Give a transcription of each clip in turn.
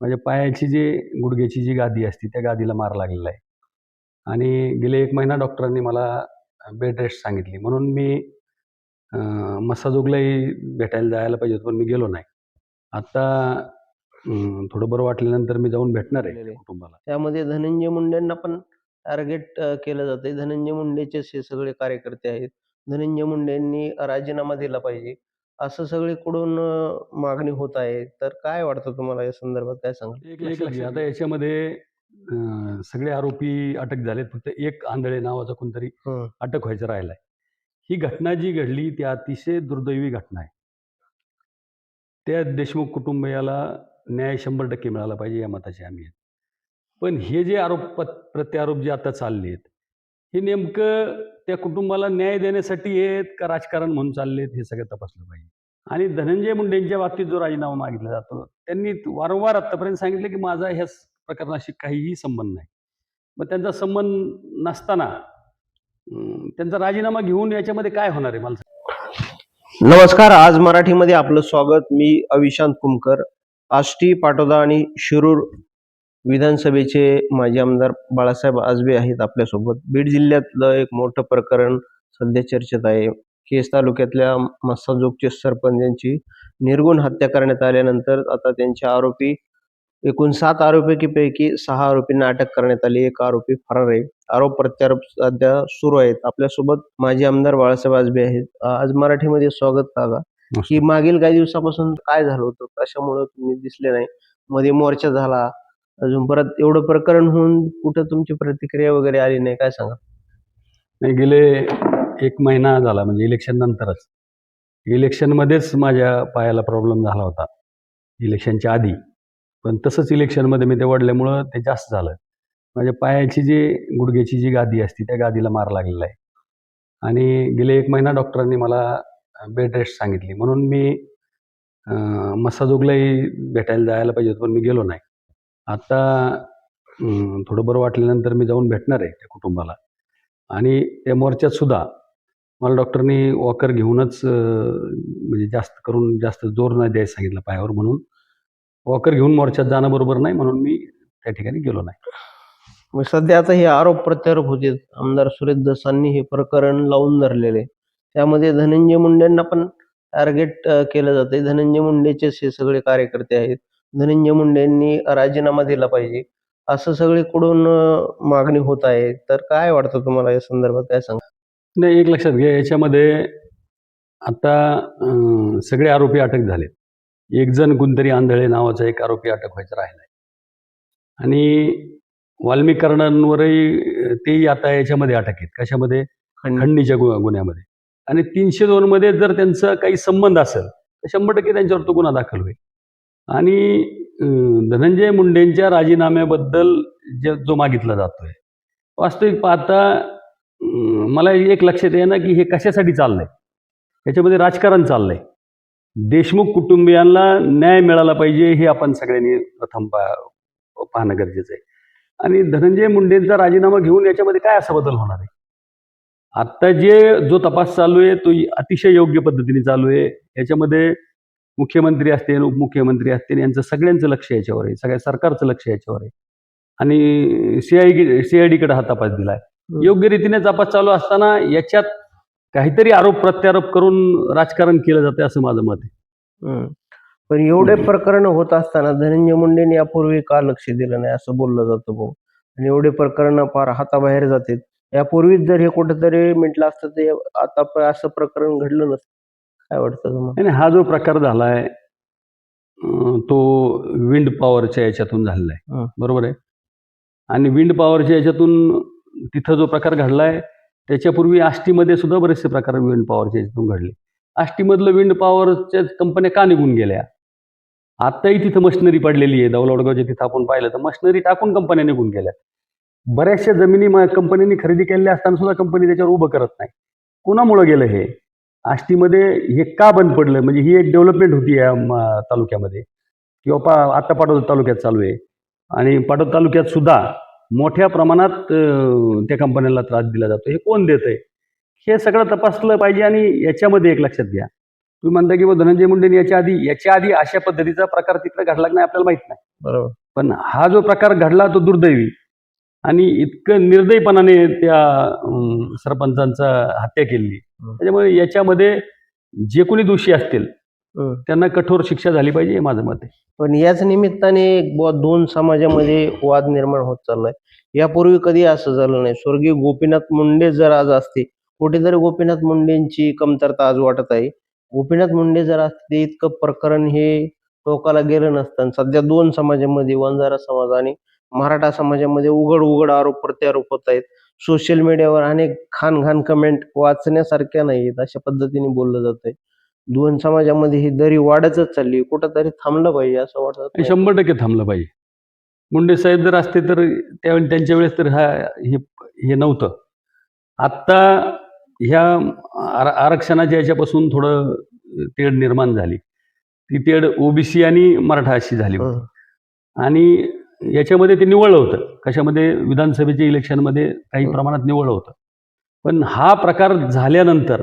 माझ्या पायाची जी गुडघ्याची जी गादी असते त्या गादीला मार लागलेला आहे. आणि गेले एक महिना डॉक्टरांनी मला बेड रेस्ट सांगितली. म्हणून मी अं, मस्साजोगलाही भेटायला जायला पाहिजे होतं पण मी गेलो नाही. आता थोडं बरं वाटल्यानंतर मी जाऊन भेटणार आहे. कुटुंबाला. त्यामध्ये धनंजय मुंडेंना पण टार्गेट केलं जाते धनंजय मुंडेचेच हे सगळे कार्यकर्ते आहेत. धनंजय मुंडेंनी राजीनामा दिला पाहिजे. असं सगळीकडून मागणी होत आहे. तर काय वाटतं तुम्हाला या संदर्भात? काय एक घ्या. आता याच्यामध्ये अं, सगळे आरोपी अटक झालेत. फक्त एक आंधळे नावाचा कोणतरी हं. अटक व्हायचं राहिलाय. ही घटना जी घडली ती अतिशय दुर्दैवी घटना आहे. त्या देशमुख कुटुंबियाला न्याय शंभर टक्के मिळाला पाहिजे या मताचे आम्ही आहेत. पण हे जे आरोप पत- प्रत्यारोप जे आता चालले आहेत हे नेमकं त्या कुटुंबाला न्याय देण्यासाठी आहेत का राजकारण म्हणून चाललेत हे सगळं तपासलं पाहिजे. आणि धनंजय मुंडेंच्या बाबतीत जो राजीनामा मागितला जातो त्यांनी वारंवार आत्तापर्यंत सांगितलं की माझा ह्या प्रकरणाशी काहीही संबंध नाही. मग त्यांचा संबंध नसताना त्यांचा राजीनामा घेऊन याच्यामध्ये काय होणार आहे मला नमस्कार आज मराठीमध्ये आपलं स्वागत. मी अविशांत कुमकर आष्टी पाटोदा आणि शिरूर विधानसभेचे माजी आमदार बाळासाहेब आजबे आहेत आपल्यासोबत. बीड जिल्ह्यातलं एक मोठं प्रकरण सध्या चर्चेत आहे. केस तालुक्यातल्या मस्साजोगचे सरपंच यांची निर्गुण हत्या करण्यात आल्यानंतर आता त्यांचे आरोपी एकूण सात आरोपीपैकी सहा आरोपींना अटक करण्यात आली. एक आरोपी फरार आहे. आरोप प्रत्यारोप सध्या सुरू आहेत. आपल्यासोबत माजी आमदार बाळासाहेब आजबे आहेत. आज मराठीमध्ये स्वागत काका की मागील काही दिवसापासून काय झालं होतं? कशामुळे तुम्ही दिसले नाही? मध्ये मोर्चा झाला. अजून परत एवढं प्रकरण होऊन कुठं तुमची प्रतिक्रिया वगैरे आली नाही काय सांगा? नाही गेले एक महिना झाला म्हणजे इलेक्शन नंतरच. इलेक्शनमध्येच माझ्या पायाला प्रॉब्लेम झाला होता इलेक्शनच्या आधी. पण तसंच इलेक्शनमध्ये मी ते वडल्यामुळं ते जास्त झालं. माझ्या पायाची जी गुडघ्याची जी गादी असते त्या गादीला मार लागलेला आहे. आणि गेले एक महिना डॉक्टरांनी मला बेड रेस्ट सांगितली. म्हणून मी मसाजोगलाही भेटायला जायला पाहिजे होतं पण मी गेलो नाही. आता थोडं बरं वाटल्यानंतर मी जाऊन भेटणार आहे त्या कुटुंबाला. आणि त्या मोर्चात सुद्धा मला डॉक्टरनी वॉकर घेऊनच म्हणजे जास्त करून जास्त जोर नाही द्यायला सांगितलं पायावर म्हणून. वॉकर घेऊन मोर्चात जाणं बरोबर नाही म्हणून मी त्या ठिकाणी गेलो नाही. मग सध्या आता हे आरोप प्रत्यारोप होते. आमदार सुरेश दसांनी हे प्रकरण लावून धरलेले. त्यामध्ये धनंजय मुंडेंना पण टार्गेट केलं जाते धनंजय मुंडेचेच हे सगळे कार्यकर्ते आहेत. धनंजय मुंडेंनी राजीनामा दिला पाहिजे. असं सगळीकडून मागणी होत आहे. तर काय वाटतं तुम्हाला या संदर्भात? काय सांगा? नाही एक लक्षात घ्या. याच्यामध्ये आता सगळे आरोपी अटक झालेत. एक जण कोणतरी आंधळे नावाचा एक आरोपी अटक व्हायचा राहिला आणि वाल्मीकरणांवरही तेही आता याच्यामध्ये अटक आहेत. कशामध्ये? खंडणीच्या गुन्ह्यामध्ये. आणि तीनशे दोनमध्ये जर त्यांचा काही संबंध असेल तर शंभर टक्के त्यांच्यावर तो गुन्हा दाखल होईल. आणि धनंजय मुंडेंच्या राजीनाम्याबद्दल जे जो मागितला जातोय. वास्तविक पाहता मला एक लक्षात आहे ना की हे कशासाठी चाललंय? याच्यामध्ये राजकारण चाललंय. देशमुख कुटुंबियांना न्याय मिळाला पाहिजे हे आपण सगळ्यांनी प्रथम पा पाहणं गरजेचं आहे. आणि धनंजय मुंडेंचा राजीनामा घेऊन याच्यामध्ये काय असा बदल होणार आहे? आत्ता जे जो तपास चालू आहे तो अतिशय योग्य पद्धतीने चालू आहे. याच्यामध्ये मुख्यमंत्री असतील उपमुख्यमंत्री असतील यांचं सगळ्यांचं लक्ष याच्यावर आहे. सगळ्या सरकारचं लक्ष याच्यावर आहे. आणि सी आय सी आय डीकडे हा तपास दिलाय. योग्य रीतीने तपास चालू असताना याच्यात काहीतरी आरोप प्रत्यारोप करून राजकारण केलं जाते असं माझं मत आहे. पण एवढे प्रकरण होत असताना धनंजय मुंडेंनी यापूर्वी का लक्ष दिलं नाही असं बोललं जातं भाऊ? आणि एवढे प्रकरण फार हाताबाहेर जातात. यापूर्वीच जर हे कुठेतरी म्हटलं असतं ते आता असं प्रकरण घडलं नसतं. काय वाटतं तुम्हाला? आणि हा जो प्रकार झालाय तो विंड पॉवरच्या याच्यातून झालेला आहे. बरोबर आहे? आणि विंड पॉवरच्या याच्यातून तिथं जो प्रकार घडलाय त्याच्यापूर्वी आष्टीमध्ये सुद्धा बरेचसे प्रकार विंड पॉवरच्या याच्यातून घडले. आष्टीमधलं विंड पॉवरच्या कंपन्या का निघून गेल्या? आत्ताही तिथं मशिनरी पडलेली आहे. दौलवडगावच्या तिथं आपण पाहिलं तर मशिनरी टाकून कंपन्या निघून गेल्या. बऱ्याचशा जमिनी म- कंपन्यांनी खरेदी केलेल्या असताना सुद्धा कंपनी त्याच्यावर उभं करत नाही. कोणामुळं गेलं हे? आष्टीमध्ये हे का बंद पडलं? म्हणजे ही एक डेव्हलपमेंट होती या तालुक्यामध्ये. किंवा पा आत्ता पाटोदा तालुक्यात चालू आहे. आणि पाटोदा तालुक्यात सुद्धा मोठ्या प्रमाणात त्या कंपन्यांना त्रास दिला जातो. हे कोण देत आहे हे सगळं तपासलं पाहिजे आणि याच्यामध्ये एक लक्षात घ्या. तुम्ही म्हणता की धनंजय मुंडेने याच्या आधी याच्या आधी अशा पद्धतीचा प्रकार तिकडे घडला नाही आपल्याला माहीत नाही. बरोबर. पण हा जो प्रकार घडला तो दुर्दैवी. आणि इतकं निर्दयीपणाने त्या सरपंचांचा हत्या केली. त्याच्यामुळे याच्यामध्ये जे कोणी दोषी असतील. त्यांना कठोर शिक्षा झाली पाहिजे हे माझं मत आहे. पण याच निमित्ताने बुवा दोन समाजामध्ये वाद निर्माण होत चाललाय. यापूर्वी कधी असं झालं नाही. स्वर्गीय गोपीनाथ मुंडे जर आज असते कुठेतरी गोपीनाथ मुंडेंची कमतरता आज वाटत आहे. गोपीनाथ मुंडे जर असते इतकं प्रकरण हे टोकाला गेलं नसतं. आणि सध्या दोन समाजामध्ये वंजारा समाज आणि मराठा समाजामध्ये उघड उघड आरोप प्रत्यारोप होत आहेत. सोशल मीडियावर अनेक खान खान कमेंट वाचण्यासारख्या नाहीत अशा पद्धतीने बोललं जात आहे दोन समाजामध्ये ही दरी वाढतच चालली कुठंतरी थांबलं पाहिजे असं वाटत. शंभर टक्के थांबलं पाहिजे. मुंडे साहेब जर असते तर त्यावेळी त्यांच्या वेळेस तर हा हे नव्हतं. आत्ता ह्या आर- आरक्षणाच्या याच्यापासून थोडं तेढ निर्माण झाली. ती तेढ ओबीसी आणि मराठा अशी झाली. आणि याच्यामध्ये ते निवळलं होतं. कशामध्ये? विधानसभेच्या इलेक्शनमध्ये काही. प्रमाणात निवळलं होतं. पण हा प्रकार झाल्यानंतर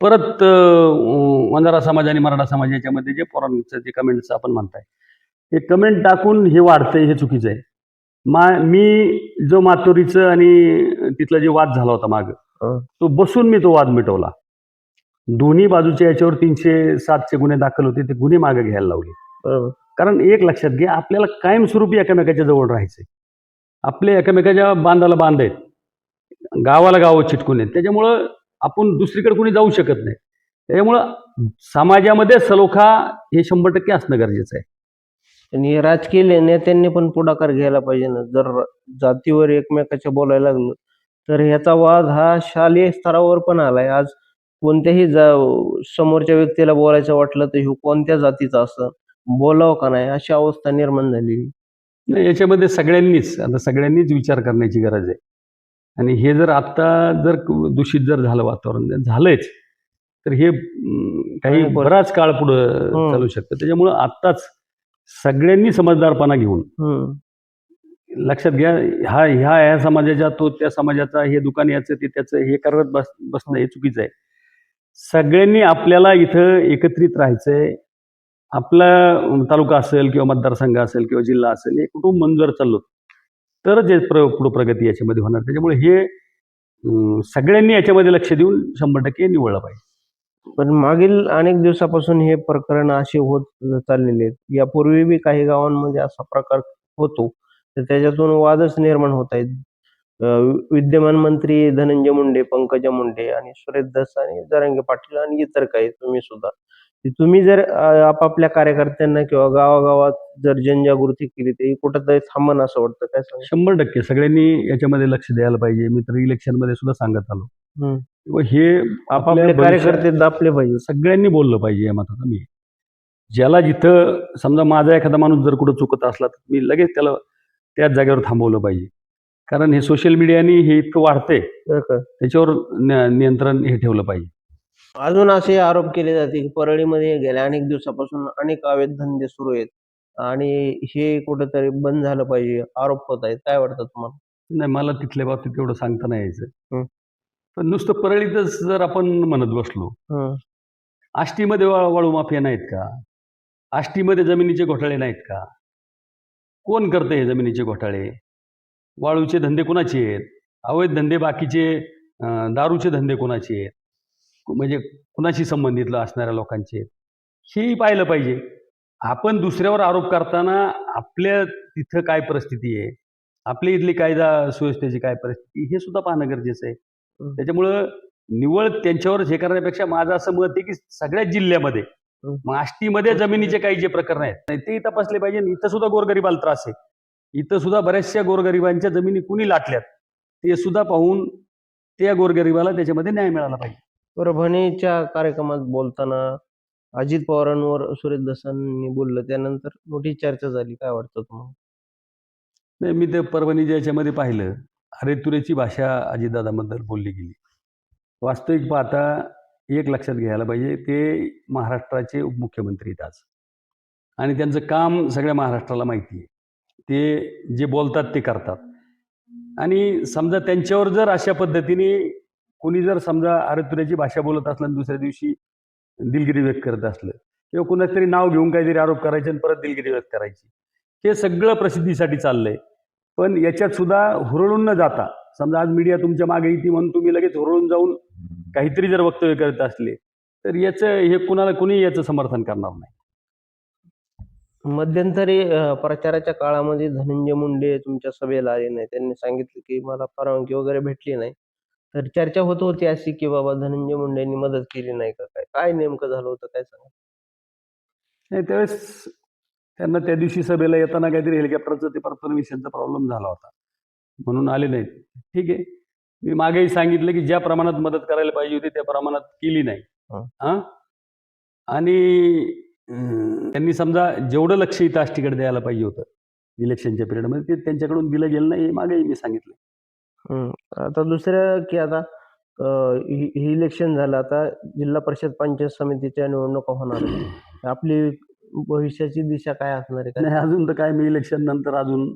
परत वंजारा समाज आणि मराठा समाज याच्यामध्ये जे पोरांचं जे कमेंट्स आपण म्हणताय हे कमेंट टाकून हे वाढतंय हे चुकीचं आहे. मा मी जो मातोरीचं आणि तिथला जे वाद झाला होता माग. तो बसून मी तो वाद मिटवला. दोन्ही बाजूच्या याच्यावर तीनशे सातचे गुन्हे दाखल होते ते गुन्हे मागे घ्यायला लावले. बरोबर. कारण एक लक्षात घ्या आपल्याला कायमस्वरूपी एकमेकाच्या जवळ राहायचंय. आपले एकमेकाच्या बांधाला बांध आहेत. गावाला गावं चिटकून आहेत. त्याच्यामुळं आपण दुसरीकडे कुणी जाऊ शकत नाही. त्याच्यामुळं समाजामध्ये सलोखा हे शंभर टक्के असणं गरजेचं आहे. आणि राजकीय नेत्यांनी पण पुढाकार घ्यायला पाहिजे ना. जर जातीवर एकमेकाच्या बोलायला लागलं तर ह्याचा वाद हा शालेय स्तरावर पण आलाय. आज कोणत्याही जा समोरच्या व्यक्तीला बोलायचं वाटलं तर ह्यो कोणत्या जातीचा असं बोलावं का नाही? अशी अवस्था निर्माण झालेली. नाही, याच्यामध्ये सगळ्यांनीच आता सगळ्यांनीच विचार करण्याची गरज आहे. आणि हे जर आत्ता जर दूषित जर झालं वातावरण झालंच तर हे अं, काही बराच काळ पुढं हं. चालू शकतं. त्याच्यामुळं आत्ताच सगळ्यांनी समजदारपणा घेऊन हम्म. लक्षात घ्या हा ह्या ह्या समाजाचा तो त्या समाजाचा हे दुकान याचं ते त्याचं हे करत बस बसणं हे चुकीचं आहे. सगळ्यांनी आपल्याला इथं एकत्रित राहायचंय. आपला तालुका असेल किंवा मतदारसंघ असेल किंवा जिल्हा असेल हे कुटुंब मंजूर चाललो तर जे प्र पुढं प्रगती याच्यामध्ये होणार. त्याच्यामुळे हे सगळ्यांनी याच्यामध्ये लक्ष देऊन शंभर टक्के निवडलं पाहिजे. पण मागील अनेक दिवसापासून हे प्रकरण असे होत चाललेले आहेत. यापूर्वी बी काही गावांमध्ये असा प्रकार होतो. तर त्याच्यातून वादच निर्माण होत आहेत. विद्यमान मंत्री धनंजय मुंडे पंकजा मुंडे आणि सुरेश दस आणि जरांगे पाटील आणि इतर काही तुम्ही सुद्धा ते तुम्ही जर अं, आपापल्या कार्यकर्त्यांना किंवा गावागावात जर जनजागृती केली तर हे कुठंतरी थांबन असं वाटतं काय सांगा शंभर टक्के. सगळ्यांनी याच्यामध्ये लक्ष द्यायला पाहिजे. मी तर इलेक्शनमध्ये सुद्धा सांगत आलो. किंवा हे आपापले आपल्या कार्यकर्ते दापले पाहिजे. सगळ्यांनी बोललं पाहिजे या मताचा. मी ज्याला जिथं समजा माझा एखादा माणूस जर कुठं चुकत असला तर मी लगेच त्याला त्याच जागेवर थांबवलं पाहिजे. कारण हे सोशल मीडियाने हे इतकं वाढतंय. बरं का? त्याच्यावर न- नियंत्रण हे ठेवलं पाहिजे. अजून असे आरोप केले जाते की परळीमध्ये गेल्या अनेक दिवसापासून अनेक अवैध धंदे सुरू आहेत. आणि हे कुठेतरी बंद झालं पाहिजे आरोप होत आहेत. काय वाटतं तुम्हाला? नाही मला तिथल्या बाबतीत एवढं सांगता नाही हं. यायचं पण नुसतं परळीतच जर आपण म्हणत बसलो हं, आष्टीमध्ये वा- वाळू माफिया नाहीत का? आष्टीमध्ये जमिनीचे घोटाळे नाहीत का? कोण करतं हे जमिनीचे घोटाळे? वाळूचे धंदे कोणाचे आहेत? अवैध धंदे बाकीचे अं, दारूचे धंदे कोणाचे आहेत? म्हणजे कुणाशी संबंधितलं असणाऱ्या लोकांचे हेही पाहिलं पाहिजे. आपण दुसऱ्यावर आरोप करताना आपल्या तिथं काय परिस्थिती आहे? आपल्या इथली कायदा सुव्यवस्थेची काय परिस्थिती? हे सुद्धा पाहणं गरजेचं आहे. त्याच्यामुळं निवळ त्यांच्यावर हे करण्यापेक्षा माझं असं मत आहे की सगळ्याच जिल्ह्यामध्ये. मग आष्टीमध्ये जमिनीचे काही जे प्रकरण आहेत नाही ते तपासले पाहिजे आणि इथं सुद्धा गोरगरिबाला त्रास आहे. इथं सुद्धा बऱ्याचशा गोरगरिबांच्या जमिनी कुणी लाटल्यात ते सुद्धा पाहून त्या गोरगरिबाला त्याच्यामध्ये न्याय मिळाला पाहिजे. परभणीच्या कार्यक्रमात बोलताना अजित पवारांवर सुरेश दसांनी बोललं त्यानंतर मोठी चर्चा झाली. काय वाटतं तुम्हाला? नाही मी ते परभणीच्या याच्यामध्ये पाहिलं अरे तुरेची भाषा अजितदादाबद्दल बोलली गेली. वास्तविक पाहता एक लक्षात घ्यायला पाहिजे ते महाराष्ट्राचे उपमुख्यमंत्री आहेत आज. आणि त्यांचं काम सगळ्या महाराष्ट्राला माहिती आहे. ते जे बोलतात ते करतात. आणि समजा त्यांच्यावर जर अशा पद्धतीने कोणी जर समजा आरतुऱ्याची भाषा बोलत असलं आणि दुसऱ्या दिवशी दिलगिरी व्यक्त करत असलं किंवा कुणाचं तरी नाव घेऊन काहीतरी आरोप करायचे आणि परत दिलगिरी व्यक्त करायची हे सगळं प्रसिद्धीसाठी चाललंय. पण याच्यात सुद्धा हुरळून न जाता समजा आज मीडिया तुमच्या मागे येते म्हणून तुम्ही लगेच हुरळून जाऊन काहीतरी जर वक्तव्य करत असले तर याचं हे कुणाला कुणी याचं समर्थन करणार नाही. मध्यंतरी प्रचाराच्या काळामध्ये धनंजय मुंडे तुमच्या सभेला आले नाही. त्यांनी सांगितलं की मला परवानगी वगैरे भेटली नाही. तर चर्चा होत होती अशी की बाबा धनंजय मुंडेंनी मदत केली नाही का काय? काय नेमकं झालं होतं काय सांगा? नाही त्यावेळेस त्यांना त्या दिवशी सभेला येताना काहीतरी हेलिकॉप्टरचं ते परमिशनचा प्रॉब्लेम झाला होता. म्हणून आले नाहीत. ठीक आहे. मी मागेही सांगितलं की ज्या प्रमाणात मदत करायला पाहिजे होती त्या प्रमाणात केली नाही. हं. आणि त्यांनी समजा जेवढं लक्ष इथं आष्टीकडे द्यायला पाहिजे होतं इलेक्शनच्या पिरियडमध्ये ते त्यांच्याकडून दिलं गेलं नाही हे मागेही मी सांगितलं. आता दुसरं की आता अ, ही इलेक्शन झालं आता जिल्हा परिषद पंचायत समितीच्या निवडणुका होणार आहेत. आपली भविष्याची दिशा काय असणार आहे नाही काय अजून तर काय मी इलेक्शन नंतर अजून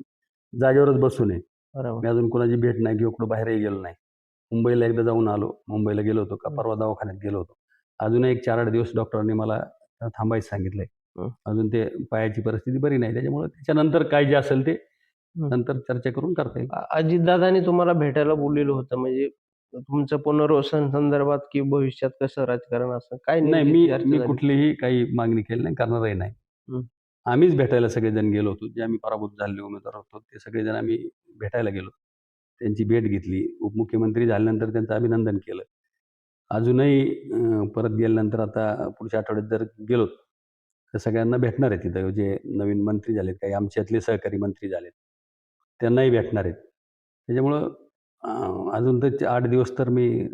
जागेवरच बसून आहे बरोबर मी अजून कोणाची भेट नाही किंवा कुठं बाहेरही गेलो नाही मुंबईला एकदा जाऊन आलो मुंबईला गेलो होतो का हं. परवा दवाखान्यात गेलो होतो अजूनही एक चार आठ दिवस डॉक्टरांनी मला थांबायचं सांगितलंय हं. अजून ते पायाची परिस्थिती बरी नाही त्याच्यामुळे त्याच्यानंतर काय जे असेल ते. नंतर चर्चा करून करता येईल. अजितदादांनी तुम्हाला भेटायला बोललेलं होतं म्हणजे तुमचं पुनर्वसन संदर्भात की भविष्यात कसं राजकारण असं? काय नाही मी मी? कुठलीही काही मागणी केली नाही करणारही नाही. आम्हीच भेटायला सगळेजण गेलो होतो जे आम्ही पराभूत झालेले उमेदवार होतो ते सगळेजण आम्ही भेटायला गेलो. त्यांची भेट घेतली उपमुख्यमंत्री झाल्यानंतर त्यांचं अभिनंदन केलं. अजूनही परत गेल्यानंतर आता पुढच्या आठवड्यात जर गेलो तर सगळ्यांना भेटणार आहेत तिथं जे नवीन मंत्री झालेत काही आमच्यातले सहकारी मंत्री झालेत. त्यांनाही भेटणार आहेत. त्याच्यामुळं अजून तर आठ दिवस तर मी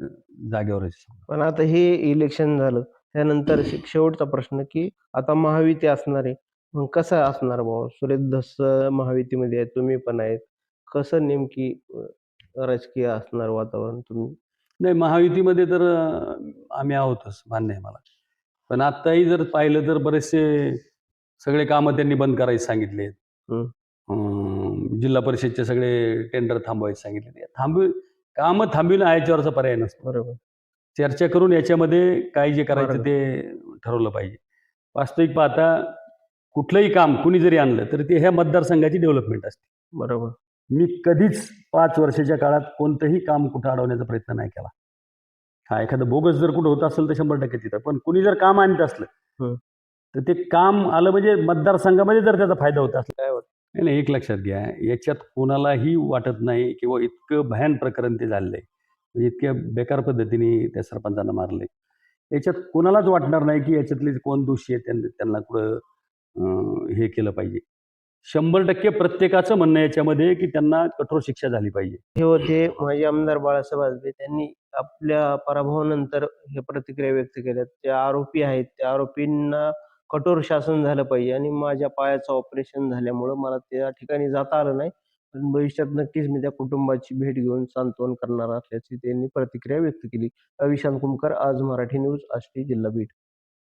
जागेवरच आहे. पण आता हे इलेक्शन झालं त्यानंतर शे- शेवटचा प्रश्न की आता महायुती असणार आहे. मग कसं असणार भाऊ? सुरेश धस महायुतीमध्ये आहेत तुम्ही पण आहेत. कसं नेमकी अ, राजकीय असणार वातावरण तुम्ही? नाही महायुतीमध्ये तर अं, आम्ही आहोतच मान्य आहे मला. पण आत्ताही जर पाहिलं तर बरेचसे सगळे कामं त्यांनी बंद करायचे सांगितले. जिल्हा परिषदचे सगळे टेंडर थांबवायचे सांगितले. थांबवी कामं थांबविणं हा याच्यावरचा पर्याय नसतो. बरोबर. चर्चा करून याच्यामध्ये काय जे करायचं. ते ठरवलं पाहिजे. वास्तविक पाहता कुठलंही काम कुणी जरी आणलं तर ते ह्या मतदारसंघाची डेव्हलपमेंट असते. बरोबर. मी कधीच पाच वर्षाच्या काळात कोणतंही काम कुठं अडवण्याचा प्रयत्न नाही केला. हा एखादं बोगस जर कुठं होत असेल तर शंभर टक्के तिथं. पण कुणी जर काम आणत असलं. तर ते काम आलं म्हणजे मतदारसंघामध्ये जर त्याचा फायदा होत असला काय वाटतं? नाही नाही एक लक्षात घ्या. याच्यात कोणालाही वाटत नाही किंवा इतकं भयान प्रकरण ते झालेलं आहे. म्हणजे इतक्या बेकार पद्धतीने त्या सरपंचांना मारले याच्यात कोणालाच वाटणार नाही की याच्यातले कोण दोषी आहे त्यांना त्यांना कुठं हे केलं पाहिजे. शंभर टक्के प्रत्येकाचं म्हणणं याच्यामध्ये की त्यांना कठोर शिक्षा झाली पाहिजे. हे होते माजी आमदार बाळासाहेब आजबे. त्यांनी आपल्या पराभवानंतर हे प्रतिक्रिया व्यक्त केल्या ते आरोपी आहेत त्या आरोपींना कठोर शासन झालं पाहिजे आणि माझ्या पायाचं ऑपरेशन झाल्यामुळं मला त्या ठिकाणी जाता आलं नाही. पण भविष्यात नक्कीच मी त्या कुटुंबाची भेट घेऊन सांत्वन करणार असल्याची त्यांनी प्रतिक्रिया व्यक्त केली. अविशांत कुमकर आज मराठी न्यूज आष्टी जिल्हा बीड